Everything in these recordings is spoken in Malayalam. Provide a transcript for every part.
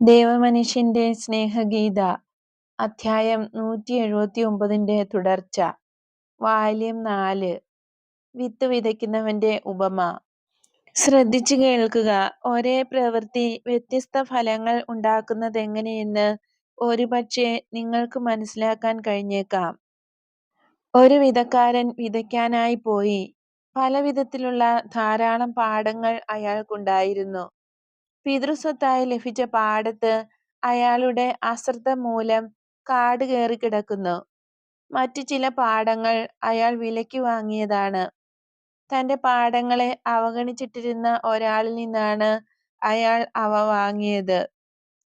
ദൈവമനുഷ്യന്റെ സ്നേഹഗീത അധ്യായം നൂറ്റി എഴുപത്തി ഒമ്പതിന്റെ തുടർച്ച വാല്യം നാല് വിത്ത് വിതയ്ക്കുന്നവന്റെ ഉപമ ശ്രദ്ധിച്ചു കേൾക്കുക. ഒരേ പ്രവൃത്തി വ്യത്യസ്ത ഫലങ്ങൾ ഉണ്ടാക്കുന്നത് ഉണ്ടാക്കുന്നതെങ്ങനെയെന്ന് ഒരുപക്ഷേ നിങ്ങൾക്ക് മനസ്സിലാക്കാൻ കഴിഞ്ഞേക്കാം. ഒരു വിതക്കാരൻ വിതയ്ക്കാനായി പോയി. പലവിധത്തിലുള്ള ധാരാളം പാടങ്ങൾ അയാൾക്കുണ്ടായിരുന്നു. പിതൃസ്വത്തായി ലഭിച്ച പാടത്ത് അയാളുടെ അശ്രദ്ധ മൂലം കാട് കയറി കിടക്കുന്നു മറ്റു ചില പാടങ്ങൾ അയാൾ വിലയ്ക്ക് വാങ്ങിയതാണ്. തന്റെ പാടങ്ങളെ അവഗണിച്ചിട്ടിരുന്ന ഒരാളിൽ നിന്നാണ് അയാൾ അവ വാങ്ങിയത്.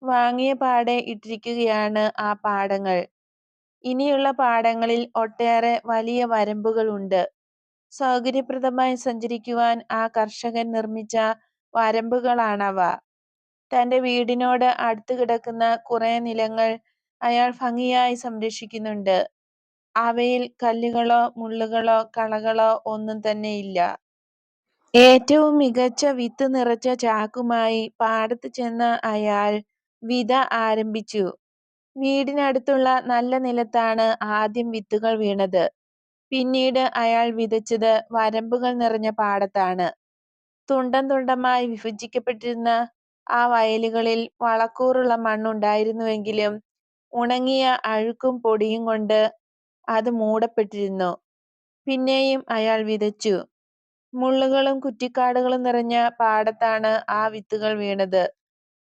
വാങ്ങിയ പാടെ ഇട്ടിരിക്കുകയാണ് ആ പാടങ്ങൾ. ഇനിയുള്ള പാടങ്ങളിൽ ഒട്ടേറെ വലിയ വരമ്പുകൾ ഉണ്ട്. സൗകര്യപ്രദമായി സഞ്ചരിക്കുവാൻ ആ കർഷകൻ നിർമ്മിച്ച വരമ്പുകളാണവ. തന്റെ വീടിനോട് അടുത്ത് കിടക്കുന്ന കുറെ നിലങ്ങൾ അയാൾ ഭംഗിയായി സംരക്ഷിക്കുന്നുണ്ട്. അവയിൽ കല്ലുകളോ മുള്ളുകളോ കളകളോ ഒന്നും തന്നെ ഇല്ല ഏറ്റവും മികച്ച വിത്ത് നിറച്ച ചാക്കുമായി പാടത്ത് ചെന്ന അയാൾ വിത ആരംഭിച്ചു. വീടിനടുത്തുള്ള നല്ല നിലത്താണ് ആദ്യം വിത്തുകൾ വീണത്. പിന്നീട് അയാൾ വിതച്ചത് വരമ്പുകൾ നിറഞ്ഞ പാടത്താണ്. തുണ്ടം തുണ്ടമായി വിഭജിക്കപ്പെട്ടിരുന്ന ആ വയലുകളിൽ വളക്കൂറുള്ള മണ്ണുണ്ടായിരുന്നുവെങ്കിലും ഉണങ്ങിയ അഴുക്കും പൊടിയും കൊണ്ട് അത് മൂടപ്പെട്ടിരുന്നു. പിന്നെയും അയാൾ വിതച്ചു. മുള്ളുകളും കുറ്റിക്കാടുകളും നിറഞ്ഞ പാടത്താണ് ആ വിത്തുകൾ വീണത്.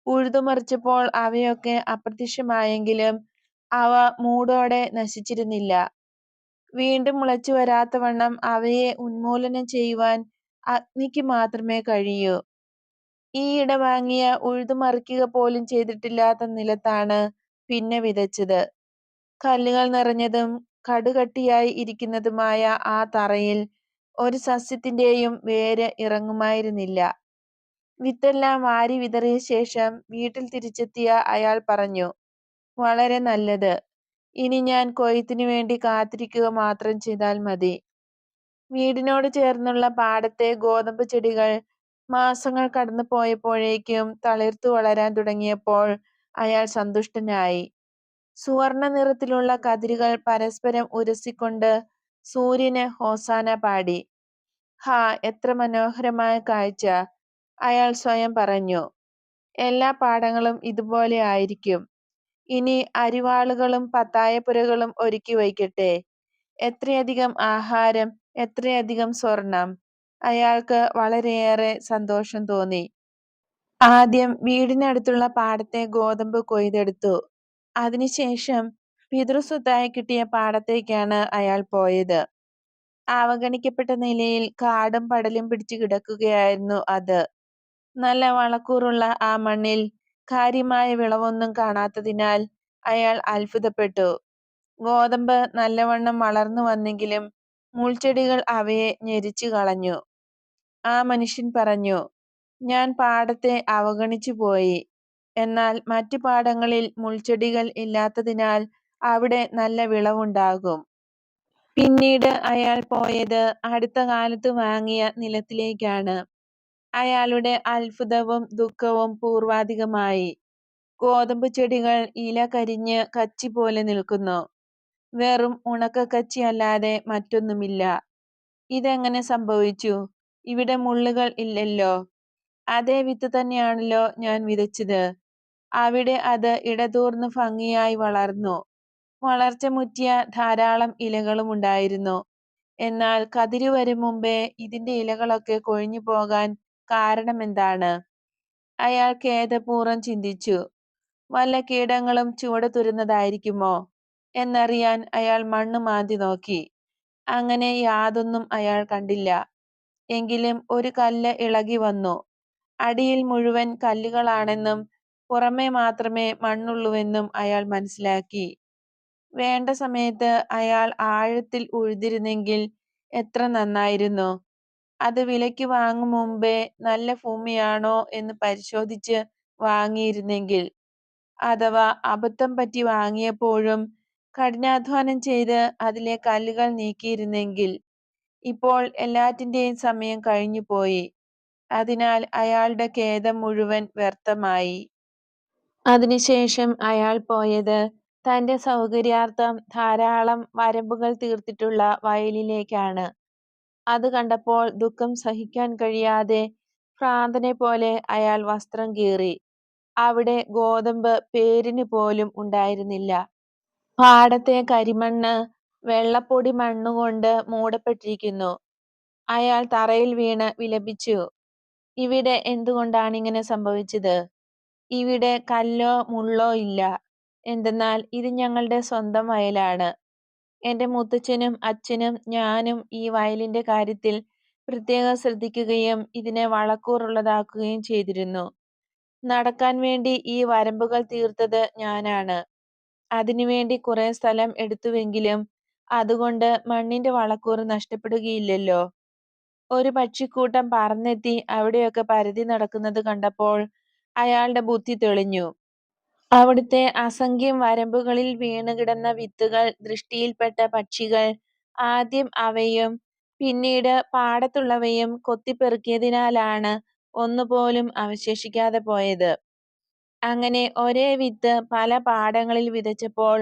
ഉഴുതുമറിച്ചപ്പോൾ അവയൊക്കെ അപ്രത്യക്ഷമായെങ്കിലും അവ മൂടോടെ നശിച്ചിരുന്നില്ല. വീണ്ടും മുളച്ചു വരാത്തവണ്ണം അവയെ ഉന്മൂലനം ചെയ്യുവാൻ അഗ്നിക്ക് മാത്രമേ കഴിയൂ. ഈയിടെ വാങ്ങിയ ഉഴുതുമറിക്കുക പോലും ചെയ്തിട്ടില്ലാത്ത നിലത്താണ് പിന്നെ വിതച്ചത്. കല്ലുകൾ നിറഞ്ഞതും കടുകട്ടിയായി ഇരിക്കുന്നതുമായ ആ തറയിൽ ഒരു സസ്യത്തിന്റെയും വേര് ഇറങ്ങുമായിരുന്നില്ല. വിത്തെല്ലാം വാരി വിതറിയ ശേഷം വീട്ടിൽ തിരിച്ചെത്തിയ അയാൾ പറഞ്ഞു, വളരെ നല്ലത്. ഇനി ഞാൻ കൊയ്ത്തിനു വേണ്ടി കാത്തിരിക്കുക മാത്രം ചെയ്താൽ മതി. വീടിനോട് ചേർന്നുള്ള പാടത്തെ ഗോതമ്പ് ചെടികൾ കടന്നു പോയപ്പോഴേക്കും തളിർത്തു വളരാൻ തുടങ്ങിയപ്പോൾ അയാൾ സന്തുഷ്ടനായി. സുവർണ നിറത്തിലുള്ള കതിരുകൾ പരസ്പരം ഉരസിക്കൊണ്ട് സൂര്യന് ഹോസാന പാടി. ഹാ എത്ര മനോഹരമായ കാഴ്ച! അയാൾ സ്വയം പറഞ്ഞു. എല്ലാ പാടങ്ങളും ഇതുപോലെ ആയിരിക്കും. ഇനി അരിവാളുകളും പത്തായപ്പുരകളും ഒരുക്കി വയ്ക്കട്ടെ. എത്രയധികം ആഹാരം, എത്രയധികം സ്വർണം! അയാൾക്ക് വളരെയേറെ സന്തോഷം തോന്നി. ആദ്യം വീടിനടുത്തുള്ള പാടത്തെ ഗോതമ്പ് കൊയ്തെടുത്തു. അതിനുശേഷം പിതൃസ്വത്തായി കിട്ടിയ പാടത്തേക്കാണ് അയാൾ പോയത്. അവഗണിക്കപ്പെട്ട നിലയിൽ കാടും പടലും പിടിച്ചു കിടക്കുകയായിരുന്നു അത്. നല്ല വളക്കൂറുള്ള ആ മണ്ണിൽ കാര്യമായ വിളവൊന്നും കാണാത്തതിനാൽ അയാൾ അത്ഭുതപ്പെട്ടു. ഗോതമ്പ് നല്ലവണ്ണം വളർന്നു വന്നെങ്കിലും മുൾച്ചെടികൾ അവയെ ഞെരിച്ചുകളഞ്ഞു. ആ മനുഷ്യൻ പറഞ്ഞു, ഞാൻ പാടത്തെ അവഗണിച്ചു പോയി എന്നാൽ മറ്റു പാടങ്ങളിൽ മുൾച്ചെടികൾ ഇല്ലാത്തതിനാൽ അവിടെ നല്ല വിളവുണ്ടാകും. പിന്നീട് അയാൾ പോയത് അടുത്ത കാലത്ത് വാങ്ങിയ നിലത്തിലേക്കാണ്. അയാളുടെ അത്ഭുതവും ദുഃഖവും പൂർവാധികമായി. ഗോതമ്പ് ചെടികൾ ഇല കരിഞ്ഞ് കച്ചി പോലെ നിൽക്കുന്നു. വെറും ഉണക്കക്കച്ചി അല്ലാതെ മറ്റൊന്നുമില്ല. ഇതെങ്ങനെ സംഭവിച്ചു? ഇവിടെ മുള്ളുകൾ ഇല്ലല്ലോ. അതേ വിത്ത് തന്നെയാണല്ലോ ഞാൻ വിതച്ചത്. അവിടെ അത് ഇടതൂർന്ന് ഭംഗിയായി വളർന്നു. വളർച്ച മുറ്റിയ ധാരാളം ഇലകളും ഉണ്ടായിരുന്നു എന്നാൽ കതിര് വരും മുമ്പേ ഇതിന്റെ ഇലകളൊക്കെ കൊഴിഞ്ഞു പോകാൻ കാരണമെന്താണ്? അയാൾ ഖേദപൂർവം ചിന്തിച്ചു. വല്ല കീടങ്ങളും ചുവട് തുരുന്നതായിരിക്കുമോ എന്നറിയാൻ അയാൾ മണ്ണ് മാന്തി നോക്കി. അങ്ങനെ യാതൊന്നും അയാൾ കണ്ടില്ല. എങ്കിലും ഒരു കല്ല് ഇളകി വന്നു. അടിയിൽ മുഴുവൻ കല്ലുകളാണെന്നും പുറമെ മാത്രമേ മണ്ണുള്ളൂവെന്നും അയാൾ മനസ്സിലാക്കി. വേണ്ട സമയത്ത് അയാൾ ആഴത്തിൽ ഉഴുതിരുന്നെങ്കിൽ എത്ര നന്നായിരുന്നു. അത് വിലയ്ക്ക് വാങ്ങും മുമ്പേ നല്ല ഭൂമിയാണോ എന്ന് പരിശോധിച്ച് വാങ്ങിയിരുന്നെങ്കിൽ. അഥവാ അബദ്ധം പറ്റി വാങ്ങിയപ്പോഴും കഠിനാധ്വാനം ചെയ്ത് അതിലെ കല്ലുകൾ നീക്കിയിരുന്നെങ്കിൽ. ഇപ്പോൾ എല്ലാറ്റിന്റെയും സമയം കഴിഞ്ഞുപോയി. അതിനാൽ അയാളുടെ ഖേദം മുഴുവൻ വ്യർത്ഥമായി. അതിനുശേഷം അയാൾ പോയത് തന്റെ സൗകര്യാർത്ഥം ധാരാളം വരമ്പുകൾ തീർത്തിട്ടുള്ള വയലിലേക്കാണ്. അത് കണ്ടപ്പോൾ ദുഃഖം സഹിക്കാൻ കഴിയാതെ ഭ്രാന്തനെ പോലെ അയാൾ വസ്ത്രം കീറി. അവിടെ ഗോതമ്പ് പേരിന് പോലും ഉണ്ടായിരുന്നില്ല. പാടത്തെ കരിമണ്ണ് വെള്ളപ്പൊടിമണ്ണുകൊണ്ട് മൂടപ്പെട്ടിരിക്കുന്നു. അയാൾ തറയിൽ വീണ് വിലപിച്ചു, ഇവിടെ എന്തുകൊണ്ടാണ് ഇങ്ങനെ സംഭവിച്ചത്. ഇവിടെ കല്ലോ മുള്ളോ ഇല്ല. എന്തെന്നാൽ ഇത് ഞങ്ങളുടെ സ്വന്തം വയലാണ്. എന്റെ മുത്തച്ഛനും അച്ഛനും ഞാനും ഈ വയലിന്റെ കാര്യത്തിൽ പ്രത്യേകം ശ്രദ്ധിക്കുകയും ഇതിനെ വളക്കൂറുള്ളതാക്കുകയും ചെയ്തിരുന്നു. നടക്കാൻ വേണ്ടി ഈ വരമ്പുകൾ തീർത്തത് ഞാനാണ്. അതിനുവേണ്ടി കുറെ സ്ഥലം എടുത്തുവെങ്കിലും അതുകൊണ്ട് മണ്ണിന്റെ വളക്കൂറ് നഷ്ടപ്പെടുകയില്ലല്ലോ. ഒരു പക്ഷിക്കൂട്ടം പറന്നെത്തി അവിടെയൊക്കെ പരതി നടക്കുന്നത് കണ്ടപ്പോൾ അയാളുടെ ബുദ്ധി തെളിഞ്ഞു. അവിടുത്തെ അസംഖ്യം വരമ്പുകളിൽ വീണുകിടന്ന വിത്തുകൾ ദൃഷ്ടിയിൽപ്പെട്ട പക്ഷികൾ ആദ്യം അവയും പിന്നീട് പാടത്തുള്ളവയും കൊത്തിപ്പെറുക്കിയതിനാലാണ് ഒന്നുപോലും അവശേഷിക്കാതെ പോയത്. അങ്ങനെ ഒരേ വിത്ത് പല പാടങ്ങളിൽ വിതച്ചപ്പോൾ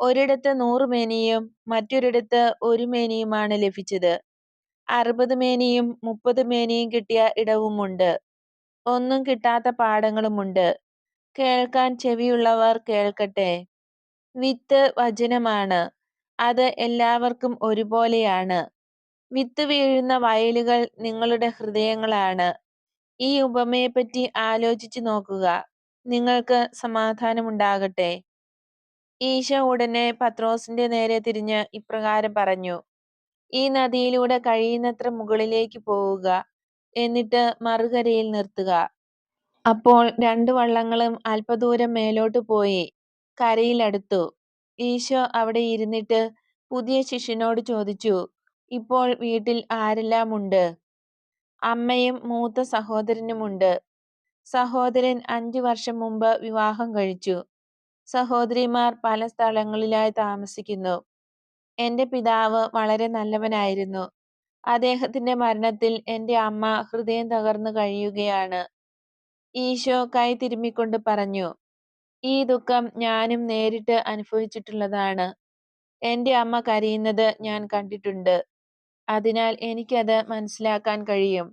ഒരിടത്ത് നൂറ് മേനിയും മറ്റൊരിടത്ത് ഒരു മേനിയുമാണ് ലഭിച്ചത്. അറുപത് മേനിയും മുപ്പത് മേനിയും കിട്ടിയ ഇടവുമുണ്ട്. ഒന്നും കിട്ടാത്ത പാടങ്ങളുമുണ്ട്. കേൾക്കാൻ ചെവിയുള്ളവർ കേൾക്കട്ടെ. വിത്ത് വചനമാണ്. അത് എല്ലാവർക്കും ഒരുപോലെയാണ്. വിത്ത് വീഴുന്ന വയലുകൾ നിങ്ങളുടെ ഹൃദയങ്ങളാണ്. ഈ ഉപമയെപ്പറ്റി ആലോചിച്ചു നോക്കുക. നിങ്ങൾക്ക് സമാധാനമുണ്ടാകട്ടെ. ഈശോ ഉടനെ പത്രോസിന്റെ നേരെ തിരിഞ്ഞ് ഇപ്രകാരം പറഞ്ഞു, ഈ നദിയിലൂടെ കഴിയുന്നത്ര മുകളിലേക്ക് പോവുക, എന്നിട്ട് മറുകരയിൽ നിർത്തുക. അപ്പോൾ രണ്ടു വള്ളങ്ങളും അല്പദൂരം മേലോട്ട് പോയി കരയിലടുത്തു ഈശോ അവിടെ ഇരുന്നിട്ട് പുതിയ ശിഷ്യനോട് ചോദിച്ചു, ഇപ്പോൾ വീട്ടിൽ ആരെല്ലാം ഉണ്ട് അമ്മയും മൂത്ത സഹോദരനുമുണ്ട്. സഹോദരൻ അഞ്ചു വർഷം മുമ്പ് വിവാഹം കഴിച്ചു. സഹോദരിമാർ പല സ്ഥലങ്ങളിലായി താമസിക്കുന്നു. എന്റെ പിതാവ് വളരെ നല്ലവനായിരുന്നു. അദ്ദേഹത്തിന്റെ മരണത്തിൽ എന്റെ അമ്മ ഹൃദയം തകർന്നു കഴിയുകയാണ്. ഈശോ കൈ തിരുമ്മിക്കൊണ്ട് പറഞ്ഞു, ഈ ദുഃഖം ഞാനും നേരിട്ട് അനുഭവിച്ചിട്ടുള്ളതാണ്. എന്റെ അമ്മ കരയുന്നത് ഞാൻ കണ്ടിട്ടുണ്ട്. അതിനാൽ എനിക്കത് മനസ്സിലാക്കാൻ കഴിയും.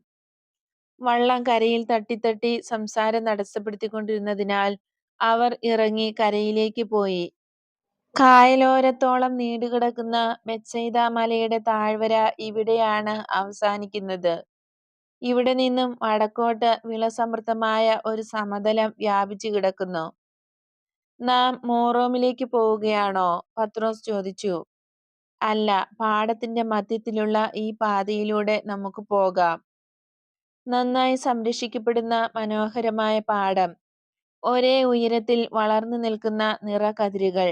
വള്ളം കരയിൽ തട്ടിത്തട്ടി സംസാരം തടസ്സപ്പെടുത്തിക്കൊണ്ടിരുന്നതിനാൽ അവർ ഇറങ്ങി കരയിലേക്ക് പോയി. കായലോരത്തോളം നീണ്ടുകിടക്കുന്ന മെച്ചൈത മലയുടെ താഴ്വര ഇവിടെയാണ് അവസാനിക്കുന്നത്. ഇവിടെ നിന്നും വടക്കോട്ട് വിളസമൃദ്ധമായ ഒരു സമതലം വ്യാപിച്ചു കിടക്കുന്നു നാം മോറോമിലേക്ക് പോവുകയാണോ. പത്രോസ് ചോദിച്ചു. അല്ല, പാടത്തിന്റെ മധ്യത്തിലുള്ള ഈ പാതയിലൂടെ നമുക്ക് പോകാം. നന്നായി സംരക്ഷിക്കപ്പെടുന്ന മനോഹരമായ പാടം. ഒരേ ഉയരത്തിൽ വളർന്നു നിൽക്കുന്ന നിറകതിരുകൾ.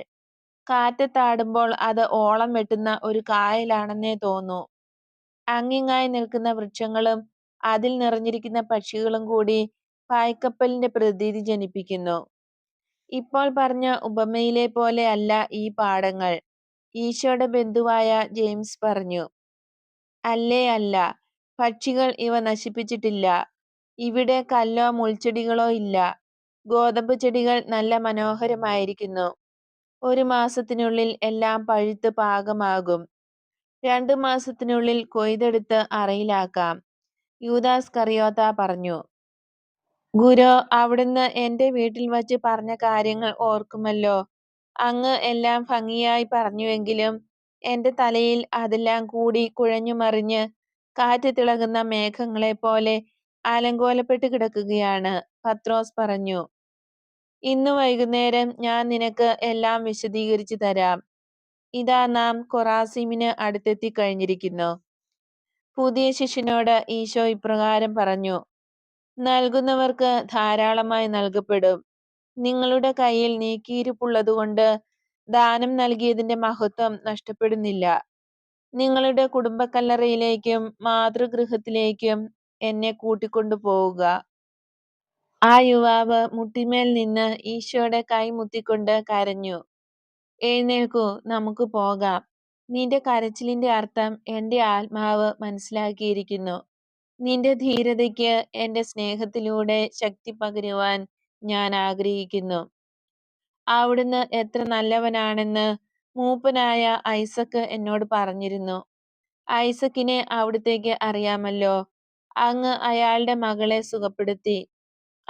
കാറ്റത്താടുമ്പോൾ അത് ഓളം വെട്ടുന്ന ഒരു കായലാണെന്നേ തോന്നൂ. അങ്ങിങ്ങായി നിൽക്കുന്ന വൃക്ഷങ്ങളും അതിൽ നിറഞ്ഞിരിക്കുന്ന പക്ഷികളും കൂടി പായ്ക്കപ്പലിന്റെ പ്രതീതി ജനിപ്പിക്കുന്നു. ഇപ്പോൾ പറഞ്ഞ ഉപമയിലെ പോലെ അല്ല ഈ പാടങ്ങൾ. ഈശോയുടെ ബന്ധുവായ ജെയിംസ് പറഞ്ഞു. അല്ലേ അല്ല, പക്ഷികൾ ഇവ നശിപ്പിച്ചിട്ടില്ല. ഇവിടെ കല്ലോ മുൾച്ചെടികളോ ഇല്ല. ഗോതമ്പ് ചെടികൾ നല്ല മനോഹരമായിരിക്കുന്നു. ഒരു മാസത്തിനുള്ളിൽ എല്ലാം പഴുത്ത് പാകമാകും. രണ്ടു മാസത്തിനുള്ളിൽ കൊയ്തെടുത്ത് അറയിലാക്കാം. യൂദാസ് കറിയോത്ത പറഞ്ഞു. ഗുരു അവിടുന്ന് എന്റെ വീട്ടിൽ വച്ച് പറഞ്ഞ കാര്യങ്ങൾ ഓർക്കുമല്ലോ. അങ്ങ് എല്ലാം ഭംഗിയായി പറഞ്ഞുവെങ്കിലും എന്റെ തലയിൽ അതെല്ലാം കൂടി കുഴഞ്ഞുമറിഞ്ഞ് മേഘങ്ങളെ പോലെ അലങ്കോലപ്പെട്ട് കിടക്കുകയാണ്. പത്രോസ് പറഞ്ഞു. ഇന്നു വൈകുന്നേരം ഞാൻ നിനക്ക് എല്ലാം വിശദീകരിച്ചു തരാം. ഇതാ നാം കൊറാസിമിന് അടുത്തെത്തി കഴിഞ്ഞിരിക്കുന്നു പുതിയ ശിഷ്യനോട് ഈശോ ഇപ്രകാരം പറഞ്ഞു, നൽകുന്നവർക്ക് ധാരാളമായി നൽകപ്പെടും. നിങ്ങളുടെ കയ്യിൽ നീക്കിയിരിപ്പുള്ളതുകൊണ്ട് ദാനം നൽകിയതിന്റെ മഹത്വം നഷ്ടപ്പെടുന്നില്ല. നിങ്ങളുടെ കുടുംബക്കല്ലറയിലേക്കും മാതൃഗൃഹത്തിലേക്കും എന്നെ കൂട്ടിക്കൊണ്ടുപോവുക. ആ യുവാവ് മുട്ടിന്മേൽ നിന്ന് ഈശോയുടെ കൈ മുത്തിക്കൊണ്ട് കരഞ്ഞു, എഴുന്നേൽക്കൂ, നമുക്ക് പോകാം. നിന്റെ കരച്ചിലിന്റെ അർത്ഥം എന്റെ ആത്മാവ് മനസ്സിലാക്കിയിരിക്കുന്നു. നിന്റെ ധീരതയ്ക്ക് എന്റെ സ്നേഹത്തിലൂടെ ശക്തി പകരുവാൻ ഞാൻ ആഗ്രഹിക്കുന്നു. അവിടുന്ന് എത്ര നല്ലവനാണെന്ന് മൂപ്പനായ ഐസക്ക് എന്നോട് പറഞ്ഞിരുന്നു. ഐസക്കിനെ അവിടുത്തേക്ക് അറിയാമല്ലോ. അങ്ങ് അയാളുടെ മകളെ സുഖപ്പെടുത്തി.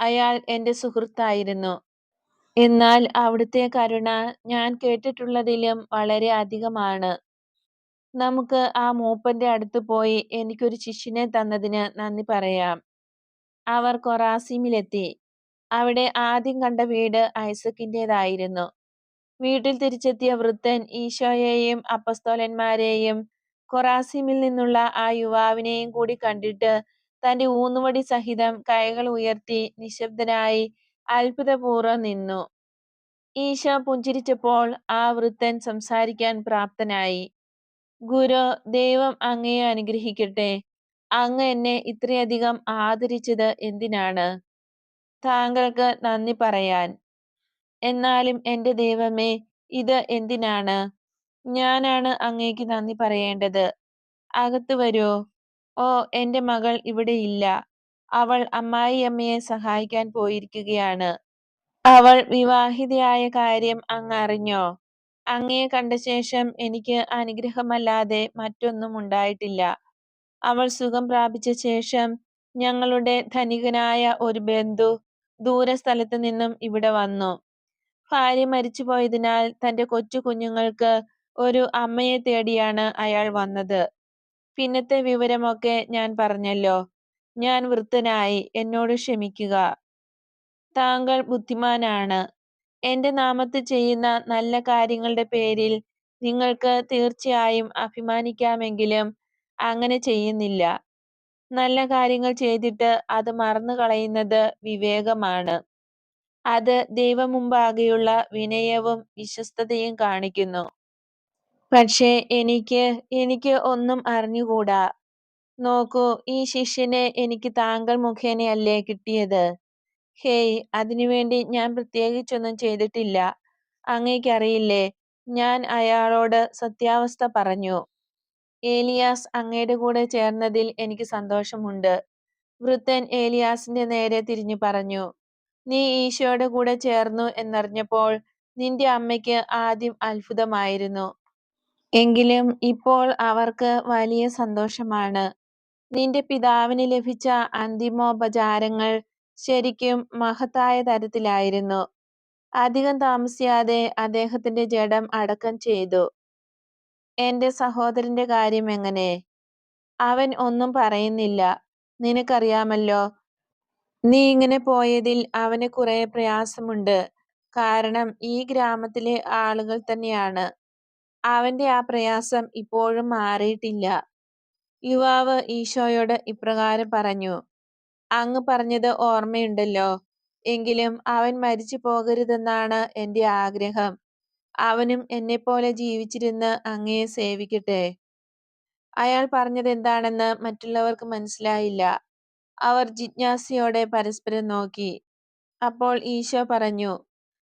അയാൾ എന്റെ സുഹൃത്തായിരുന്നു. എന്നാൽ അവിടുത്തെ കരുണ ഞാൻ കേട്ടിട്ടുള്ളതിലും വളരെ അധികമാണ്. നമുക്ക് ആ മൂപ്പന്റെ അടുത്ത് പോയി എനിക്കൊരു ശിഷ്യനെ തന്നതിന് നന്ദി പറയാം. അവർ കൊറാസിമിലെത്തി. അവിടെ ആദ്യം കണ്ട വീട് ഐസക്കിന്റെതായിരുന്നു വീട്ടിൽ തിരിച്ചെത്തിയ വൃദ്ധൻ ഈശോയെയും അപ്പസ്തോലന്മാരെയും കൊറാസിമിൽ നിന്നുള്ള ആ യുവാവിനെയും കൂടി കണ്ടിട്ട് തന്റെ ഊന്നുവടി സഹിതം കൈകൾ ഉയർത്തി നിശബ്ദനായി അത്ഭുതപൂർവം നിന്നു. ഈശ പുഞ്ചിരിച്ചപ്പോൾ ആ വൃത്തൻ സംസാരിക്കാൻ പ്രാപ്തനായി. ഗുരു ദൈവം അങ്ങയെ അനുഗ്രഹിക്കട്ടെ. അങ്ങ് എന്നെ ഇത്രയധികം ആദരിച്ചത് എന്തിനാണ്? താങ്കൾക്ക് നന്ദി പറയാൻ. എന്നാലും എന്റെ ദൈവമേ ഇത് എന്തിനാണ്? ഞാനാണ് അങ്ങേക്ക് നന്ദി പറയേണ്ടത്. അകത്ത് വരൂ ഓ എന്റെ മകൾ ഇവിടെ ഇല്ല. അവൾ അമ്മായിയമ്മയെ സഹായിക്കാൻ പോയിരിക്കുകയാണ്. അവൾ വിവാഹിതയായ കാര്യം അങ്ങ് അറിഞ്ഞോ? അങ്ങയെ കണ്ട ശേഷം എനിക്ക് അനുഗ്രഹമല്ലാതെ മറ്റൊന്നും ഉണ്ടായിട്ടില്ല. അവൾ സുഖം പ്രാപിച്ച ശേഷം ഞങ്ങളുടെ ധനികനായ ഒരു ബന്ധു ദൂരസ്ഥലത്ത് നിന്നും ഇവിടെ വന്നു. ഭാര്യ മരിച്ചുപോയതിനാൽ തന്റെ കൊച്ചു കുഞ്ഞുങ്ങൾക്ക് ഒരു അമ്മയെ തേടിയാണ് അയാൾ വന്നത്. പിന്നത്തെ വിവരമൊക്കെ ഞാൻ പറഞ്ഞല്ലോ. ഞാൻ വൃത്തനായി എന്നോട് ക്ഷമിക്കുക. താങ്കൾ ബുദ്ധിമാനാണ്. എന്റെ നാമത്ത് ചെയ്യുന്ന നല്ല കാര്യങ്ങളുടെ പേരിൽ നിങ്ങൾക്ക് തീർച്ചയായും അഭിമാനിക്കാമെങ്കിലും അങ്ങനെ ചെയ്യുന്നില്ല. നല്ല കാര്യങ്ങൾ ചെയ്തിട്ട് അത് മറന്നു കളയുന്നത് വിവേകമാണ്. അത് ദൈവമുമ്പാകെയുള്ള വിനയവും വിശ്വസ്തതയും കാണിക്കുന്നു. പക്ഷേ എനിക്ക് എനിക്ക് ഒന്നും അറിഞ്ഞുകൂടാ. നോക്കൂ ഈ ശിഷ്യനെ എനിക്ക് താങ്കൾ മുഖേനയല്ലേ കിട്ടിയത്? ഹേയ് അതിനുവേണ്ടി ഞാൻ പ്രത്യേകിച്ചൊന്നും ചെയ്തിട്ടില്ല. അങ്ങേക്കറിയില്ലേ ഞാൻ അയാളോട് സത്യാവസ്ഥ പറഞ്ഞു. ഏലിയാസ് അങ്ങയുടെ കൂടെ ചേർന്നതിൽ എനിക്ക് സന്തോഷമുണ്ട്. വൃദ്ധൻ ഏലിയാസിന്റെ നേരെ തിരിഞ്ഞു പറഞ്ഞു നീ ഈശോയുടെ കൂടെ ചേർന്നു എന്നറിഞ്ഞപ്പോൾ നിന്റെ അമ്മയ്ക്ക് ആദ്യം അത്ഭുതമായിരുന്നു. എങ്കിലും ഇപ്പോൾ അവർക്ക് വലിയ സന്തോഷമാണ്. നിന്റെ പിതാവിന് ലഭിച്ച അന്തിമോപചാരങ്ങൾ ശരിക്കും മഹത്തായ തരത്തിലായിരുന്നു. അധികം താമസിയാതെ അദ്ദേഹത്തിന്റെ ജഡം അടക്കം ചെയ്തു. എന്റെ സഹോദരന്റെ കാര്യം എങ്ങനെ? അവൻ ഒന്നും പറയുന്നില്ല. നിനക്കറിയാമല്ലോ നീ ഇങ്ങനെ പോയതിൽ അവന് കുറെ പ്രയാസമുണ്ട്. കാരണം ഈ ഗ്രാമത്തിലെ ആളുകൾ തന്നെയാണ്. അവന്റെ ആ പ്രയാസം ഇപ്പോഴും മാറിയിട്ടില്ല. യുവാവ് ഈശോയോട് ഇപ്രകാരം പറഞ്ഞു അങ്ങ് പറഞ്ഞത് ഓർമ്മയുണ്ടല്ലോ. എങ്കിലും അവൻ മരിച്ചു പോകരുതെന്നാണ് എന്റെ ആഗ്രഹം. അവനും എന്നെപ്പോലെ ജീവിച്ചിരുന്ന് അങ്ങയെ സേവിക്കട്ടെ. അയാൾ പറഞ്ഞത് എന്താണെന്ന് മറ്റുള്ളവർക്ക് മനസ്സിലായില്ല. അവർ ജിജ്ഞാസയോടെ പരസ്പരം നോക്കി. അപ്പോൾ ഈശോ പറഞ്ഞു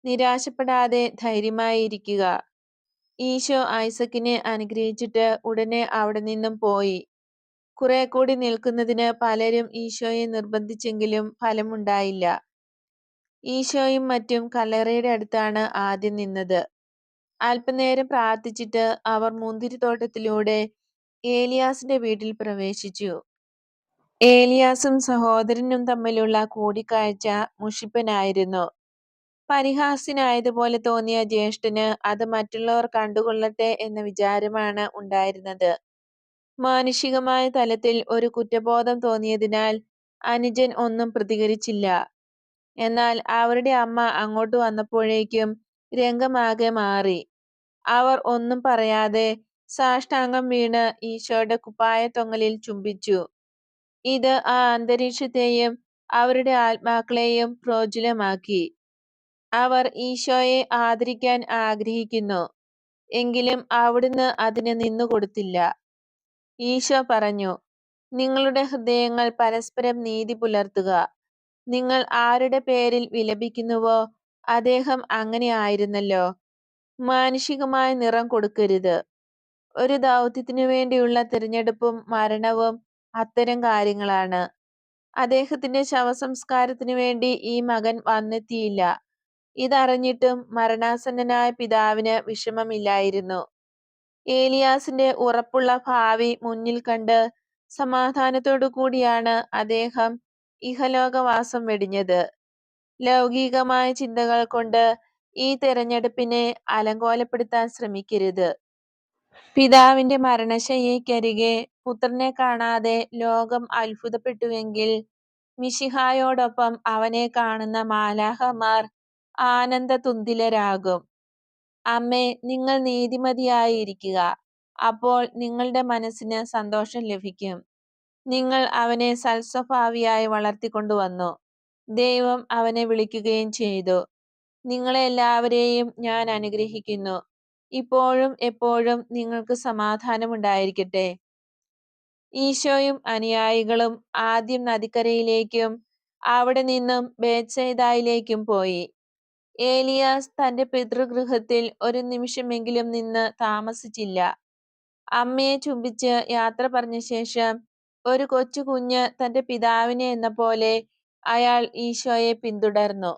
നിരാശപ്പെടാതെ ധൈര്യമായിരിക്കുക. ഈശോ ഐസക്കിനെ അനുഗ്രഹിച്ചിട്ട് ഉടനെ അവിടെ നിന്നും പോയി. കുറെ കൂടി നിൽക്കുന്നതിന് പലരും ഈശോയെ നിർബന്ധിച്ചെങ്കിലും ഫലമുണ്ടായില്ല. ഈശോയും മറ്റും കല്ലറയുടെ അടുത്താണ് ആദ്യം നിന്നത്. അല്പനേരം പ്രാർത്ഥിച്ചിട്ട് അവർ മുന്തിരിത്തോട്ടത്തിലൂടെ ഏലിയാസിന്റെ വീട്ടിൽ പ്രവേശിച്ചു. ഏലിയാസും സഹോദരനും തമ്മിലുള്ള കൂടിക്കാഴ്ച മുഷിപ്പനായിരുന്നു. പരിഹാസ്യനായതുപോലെ തോന്നിയ ജ്യേഷ്ഠന് അത് മറ്റുള്ളവർ കണ്ടുകൊള്ളട്ടെ എന്ന വിചാരമാണ് ഉണ്ടായിരുന്നത്. മാനുഷികമായ തലത്തിൽ ഒരു കുറ്റബോധം തോന്നിയതിനാൽ അനുജൻ ഒന്നും പ്രതികരിച്ചില്ല. എന്നാൽ അവരുടെ അമ്മ അങ്ങോട്ട് വന്നപ്പോഴേക്കും രംഗമാകെ മാറി. അവർ ഒന്നും പറയാതെ സാഷ്ടാംഗം വീണ് ഈശോയുടെ കുപ്പായത്തൊങ്ങലിൽ ചുംബിച്ചു. ഇത് ആ അന്തരീക്ഷത്തെയും അവരുടെ ആത്മാക്കളെയും പ്രോജ്വലമാക്കി. അവർ ഈശോയെ ആദരിക്കാൻ ആഗ്രഹിക്കുന്നു എങ്കിലും അവിടുന്ന് അതിന് നിന്നുകൊടുത്തില്ല ഈശോ പറഞ്ഞു നിങ്ങളുടെ ഹൃദയങ്ങൾ പരസ്പരം നീതി പുലർത്തുക. നിങ്ങൾ ആരുടെ പേരിൽ വിലപിക്കുന്നുവോ അദ്ദേഹം അങ്ങനെ ആയിരുന്നല്ലോ. മാനുഷികമായ നിറം കൊടുക്കരുത്. ഒരു ദൗത്യത്തിനു വേണ്ടിയുള്ള തിരഞ്ഞെടുപ്പും മരണവും അത്തരം കാര്യങ്ങളാണ്. അദ്ദേഹത്തിന്റെ ശവസംസ്കാരത്തിനു വേണ്ടി ഈ മകൻ വന്നെത്തിയില്ല. ഇതറിഞ്ഞിട്ടും മരണാസന്നനായ പിതാവിന് വിഷമമില്ലായിരുന്നു. ഏലിയാസിന്റെ ഉറപ്പുള്ള ഭാവി മുന്നിൽ കണ്ട് സമാധാനത്തോടു കൂടിയാണ് അദ്ദേഹം ഇഹലോകവാസം വെടിഞ്ഞത്. ലൗകികമായ ചിന്തകൾ കൊണ്ട് ഈ തെരഞ്ഞെടുപ്പിനെ അലങ്കോലപ്പെടുത്താൻ ശ്രമിക്കരുത്. പിതാവിന്റെ മരണശയ്യയ്ക്കരികെ പുത്രനെ കാണാതെ ലോകം അത്ഭുതപ്പെട്ടുവെങ്കിൽ മിശിഹായോടൊപ്പം അവനെ കാണുന്ന മാലാഖമാർ ആനന്ദതുന്ദിലരാകും. അമ്മേ, നിങ്ങൾ നീതിമതിയായിരിക്കുക. അപ്പോൾ നിങ്ങളുടെ മനസ്സിന് സന്തോഷം ലഭിക്കും. നിങ്ങൾ അവനെ സൽസ്വഭാവിയായി വളർത്തിക്കൊണ്ടുവന്നു. ദൈവം അവനെ വിളിക്കുകയും ചെയ്തു. നിങ്ങളെ എല്ലാവരെയും ഞാൻ അനുഗ്രഹിക്കുന്നു. ഇപ്പോഴും എപ്പോഴും നിങ്ങൾക്ക് സമാധാനമുണ്ടായിരിക്കട്ടെ. ഈശോയും അനുയായികളും ആദ്യം നദിക്കരയിലേക്കും അവിടെ നിന്നും ബേത്ത്സയിദായിലേക്കും പോയി. ഏലിയാസ് തന്റെ പിതൃഗൃഹത്തിൽ ഒരു നിമിഷമെങ്കിലും നിന്ന് താമസിച്ചില്ല. അമ്മയെ ചുംബിച്ച് യാത്ര പറഞ്ഞ ശേഷം ഒരു കൊച്ചു കുഞ്ഞ് തന്റെ പിതാവിനെ എന്ന പോലെ അയാൾ ഈശോയെ പിന്തുടർന്നു.